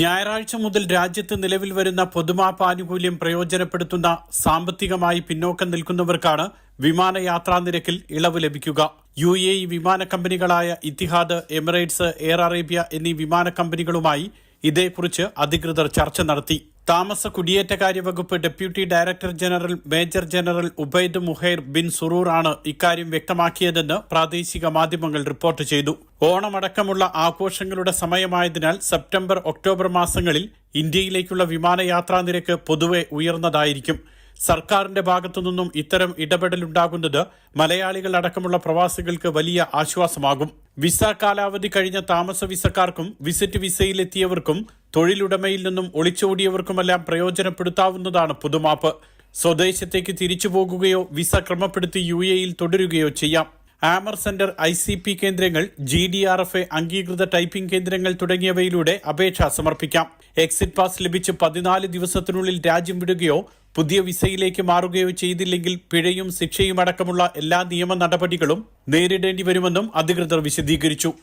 ഞായറാഴ്ച മുതൽ രാജ്യത്ത് നിലവിൽ വരുന്ന പൊതുമാപ്പ് ആനുകൂല്യം പ്രയോജനപ്പെടുത്തുന്ന സാമ്പത്തികമായി പിന്നോക്കം നിൽക്കുന്നവർക്കാണ് വിമാനയാത്രാ നിരക്കിൽ ഇളവ് ലഭിക്കുക. യു എ ഇ വിമാന കമ്പനികളായ ഇത്തിഹാദ് എമിറേറ്റ്സ് എയർ അറേബ്യ എന്നീ വിമാന കമ്പനികളുമായി ഇതേക്കുറിച്ച് അധികൃതർ ചർച്ച നടത്തി. താമസ കുടിയേറ്റകാര്യ വകുപ്പ് deputy director general major general Ubaid Muhair bin Suroor ആണ് ഇക്കാര്യം വ്യക്തമാക്കിയതെന്ന് പ്രാദേശിക മാധ്യമങ്ങൾ റിപ്പോർട്ട് ചെയ്തു. ഓണമടക്കമുള്ള ആഘോഷങ്ങളുടെ സമയമായതിനാൽ സെപ്റ്റംബർ ഒക്ടോബർ മാസങ്ങളിൽ ഇന്ത്യയിലേക്കുള്ള വിമാനയാത്രാ നിരക്ക് പൊതുവെ ഉയർന്നതായിരിക്കും. സർക്കാരിന്റെ ഭാഗത്തുനിന്നും ഇത്തരം ഇടപെടലുണ്ടാകുന്നത് മലയാളികൾ അടക്കമുള്ള പ്രവാസികൾക്ക് വലിയ ആശ്വാസമാകും. വിസ കാലാവധി കഴിഞ്ഞ താമസ വിസക്കാർക്കും വിസിറ്റ് വിസയിലെത്തിയവർക്കും തൊഴിലുടമയിൽ നിന്നും ഒളിച്ചോടിയവർക്കുമെല്ലാം പ്രയോജനപ്പെടുത്താവുന്നതാണ് പുതുമാപ്പ്. സ്വദേശത്തേക്ക് തിരിച്ചു പോകുകയോ വിസ ക്രമപ്പെടുത്തി യു എയിൽ തുടരുകയോ ചെയ്യാം. Amer centre I C P കേന്ദ്രങ്ങൾ G D R F A അംഗീകൃത ടൈപ്പിംഗ് കേന്ദ്രങ്ങൾ തുടങ്ങിയവയിലൂടെ അപേക്ഷ സമർപ്പിക്കാം. എക്സിറ്റ് പാസ് ലഭിച്ച് പതിനാല് ദിവസത്തിനുള്ളിൽ രാജ്യം വിടുകയോ പുതിയ വിസയിലേക്ക് മാറുകയോ ചെയ്തില്ലെങ്കിൽ പിഴയും ശിക്ഷയും അടക്കമുള്ള എല്ലാ നിയമ നടപടികളും നേരിടേണ്ടി വരുമെന്നും അധികൃതർ വിശദീകരിച്ചു.